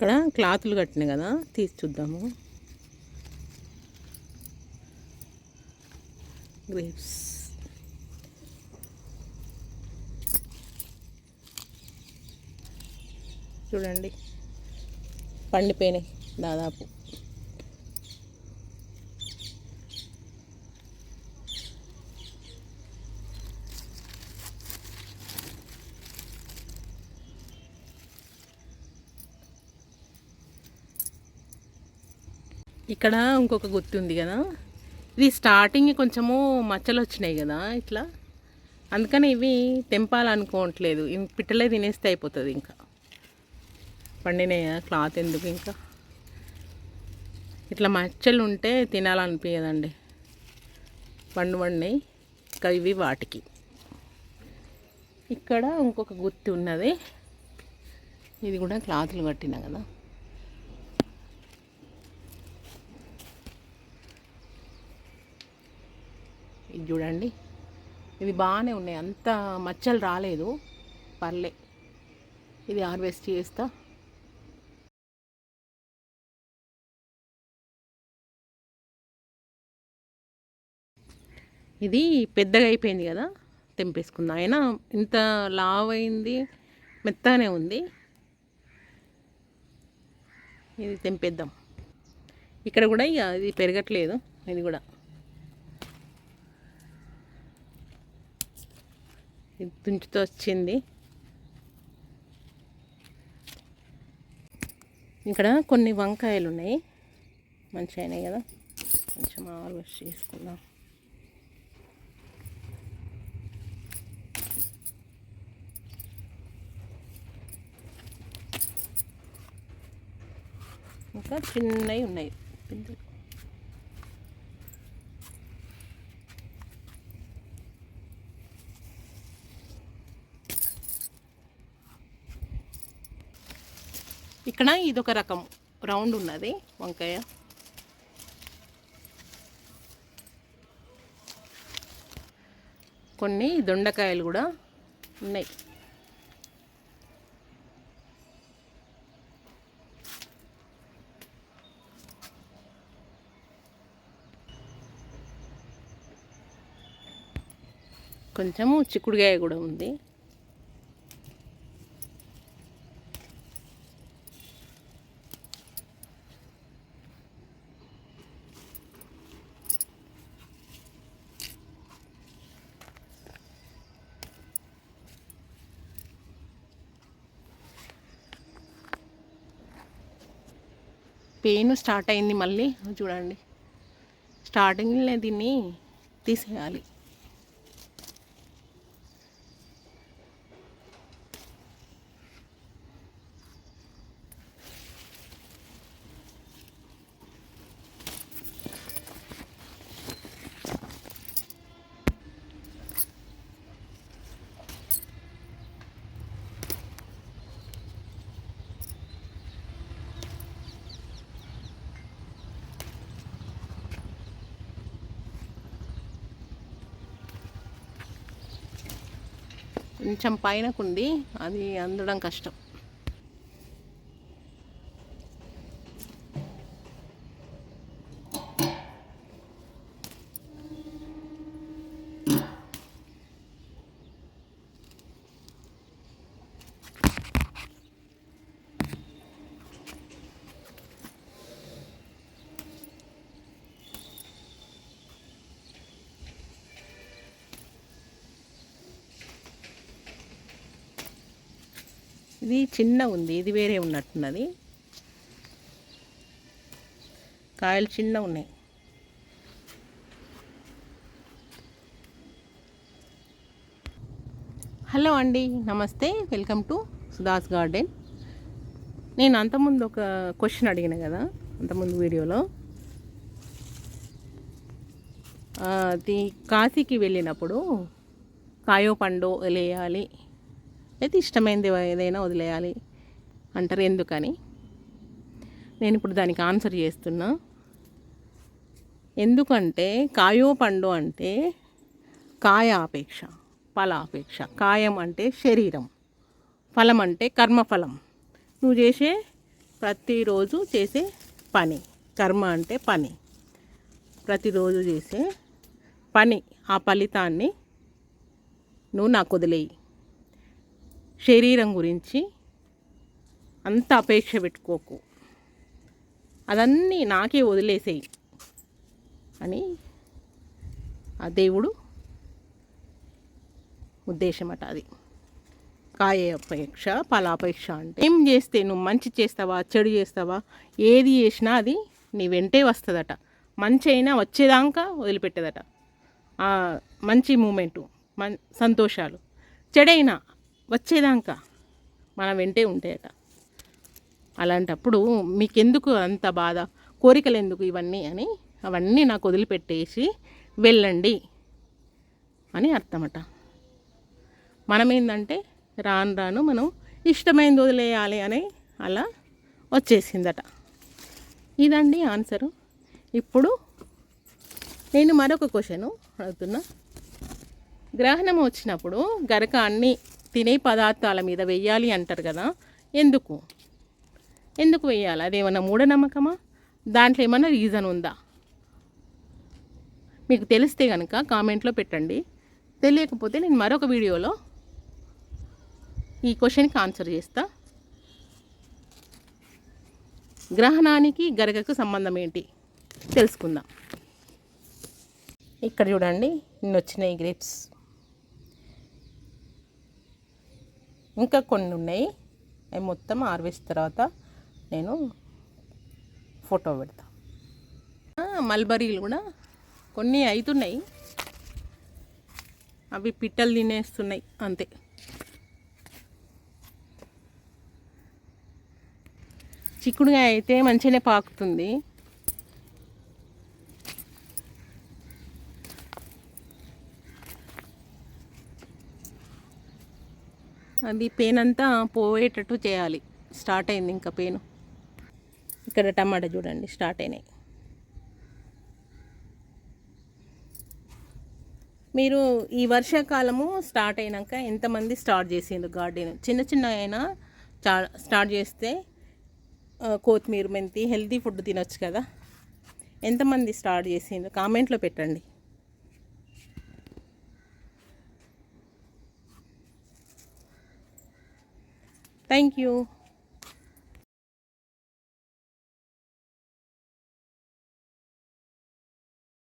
ఇక్కడ క్లాతులు కట్టినాయి కదా తీసి చూద్దాము. గ్రేప్స్ చూడండి పండిపోయినాయి దాదాపు. ఇక్కడ ఇంకొక గుత్తి ఉంది కదా. ఇది స్టార్టింగ్ కొంచెము మచ్చలు వచ్చినాయి కదా ఇట్లా. అందుకని ఇవి తెంపాలనుకోవట్లేదు ఇవి పిట్టలే తినేస్తే అయిపోతుంది ఇంకా. పండినాయా? క్లాత్ ఎందుకు ఇంకా? ఇట్లా మచ్చలు ఉంటే తినాలనిపించదండి పండు పండినాయి. ఇంకా ఇవి వాటికి. ఇక్కడ ఇంకొక గుత్తి ఉన్నది. ఇది కూడా క్లాతులు కట్టినా కదా. చూడండి. ఇది బాగానే ఉన్నాయి. అంత మచ్చలు రాలేదు. పర్లే. ఇది హార్వెస్ట్ చేస్తా. ఇది పెద్దగా అయిపోయింది కదా తెంపేసుకుందాం. అయినా ఇంత లావ్ అయింది మెత్తగానే ఉంది. ఇది తెంపేద్దాం. ఇక్కడ కూడా ఇక ఇది పెరగట్లేదు. ఇది కూడా. దుంచుతో వచ్చింది ఇక్కడ కొన్ని వంకాయలు ఉన్నాయి మంచి అయినాయి కదా. కొంచెం హార్వెస్ట్ చేసుకుందాం. ఇంకా చిన్నవి ఉన్నాయి. పిందులు. ఇక్కడ ఇదొక రకం. రౌండ్ ఉన్నది వంకాయ. కొన్ని దొండకాయలు కూడా ఉన్నాయి. కొంచెము చిక్కుడుకాయ కూడా ఉంది. పెయిన్ స్టార్ట్ అయింది మళ్ళీ. చూడండి. స్టార్టింగ్లో దీన్ని తీసేయాలి. కొంచెం పైనకుండి అది అందడం కష్టం. ఇది చిన్న ఉంది ఇది వేరే ఉన్నట్టున్నది. కాయలు చిన్న ఉన్నాయి. హలో అండి నమస్తే వెల్కమ్ టు సుధాస్ గార్డెన్. నేను అంతకుముందు ఒక క్వశ్చన్ అడిగిన కదా అంతకుముందు వీడియోలో. అది కాశీకి వెళ్ళినప్పుడు కాయో పండు వేయాలి అయితే ఇష్టమైనది ఏదైనా వదిలేయాలి అంటారు. ఎందుకని? నేను ఇప్పుడు దానికి ఆన్సర్ చేస్తున్నా. ఎందుకంటే కాయో పండు అంటే కాయ ఆపేక్ష ఫలాపేక్ష. కాయం అంటే శరీరం ఫలం అంటే కర్మఫలం. నువ్వు చేసే ప్రతిరోజు చేసే పని కర్మ అంటే పని. ప్రతిరోజు చేసే పని ఆ ఫలితాన్ని నువ్వు నాకు వదిలేయి. శరీరం గురించి అంత అపేక్ష పెట్టుకోకు. అదన్నీ నాకే వదిలేసేయి అని ఆ దేవుడు ఉద్దేశమట అది. కాయే అపేక్ష ఫలాపేక్ష అంటే ఏం చేస్తే నువ్వు మంచి చేస్తావా చెడు చేస్తావా ఏది చేసినా అది నీ వెంటే వస్తుందట. మంచి అయినా వచ్చేదాకా వదిలిపెట్టదట. మంచి మూమెంటు మన్ సంతోషాలు. చెడైనా వచ్చేదాకా. మన వెంటే ఉంటాయట అలాంటప్పుడు మీకెందుకు అంత బాధ? కోరికలు ఎందుకు ఇవన్నీ అని అవన్నీ నాకు వదిలిపెట్టేసి వెళ్ళండి అని అర్థమట. మనమేందంటే రాను రాను మనం ఇష్టమైంది వదిలేయాలి అని అలా వచ్చేసిందట. ఇదండి ఆన్సరు. ఇప్పుడు నేను మరొక క్వశ్చను అడుగుతున్నా. గ్రహణం వచ్చినప్పుడు గరక అన్ని తినే పదార్థాల మీద వెయ్యాలి అంటారు కదా. ఎందుకు? ఎందుకు వెయ్యాలి? అదేమన్నా మూఢనమ్మకమా? దాంట్లో ఏమన్నా రీజన్ ఉందా? మీకు తెలిస్తే కనుక కామెంట్లో పెట్టండి. తెలియకపోతే నేను మరొక వీడియోలో ఈ క్వశ్చన్కి ఆన్సర్ చేస్తా. గ్రహణానికి గరగకు సంబంధం ఏంటి? తెలుసుకుందాం. ఇక్కడ చూడండి నిన్న వచ్చినాయి గ్రేప్స్. ఇంకా కొన్ని ఉన్నాయి. అవి మొత్తం ఆర్వేసిన తర్వాత నేను ఫోటో పెడతా. మల్బరీలు కూడా కొన్ని అవుతున్నాయి అవి పిట్టలు తినేస్తున్నాయి అంతే. చిక్కుడుగా అయితే మంచిగానే పాకుతుంది. అది పెయిన్ అంతా పోయేటట్టు చేయాలి. స్టార్ట్ అయింది ఇంకా పెయిన్. ఇక్కడ టమాటా చూడండి స్టార్ట్ అయినాయి. మీరు ఈ వర్షాకాలము స్టార్ట్ అయినాక ఎంతమంది స్టార్ట్ చేసిండ్రు గార్డెన్? చిన్న చిన్న అయినా చా స్టార్ట్ చేస్తే కొత్తిమీర మెంతి హెల్తీ ఫుడ్ తినొచ్చు కదా. ఎంతమంది స్టార్ట్ చేసిండ్రు? కామెంట్లో పెట్టండి. Thank you.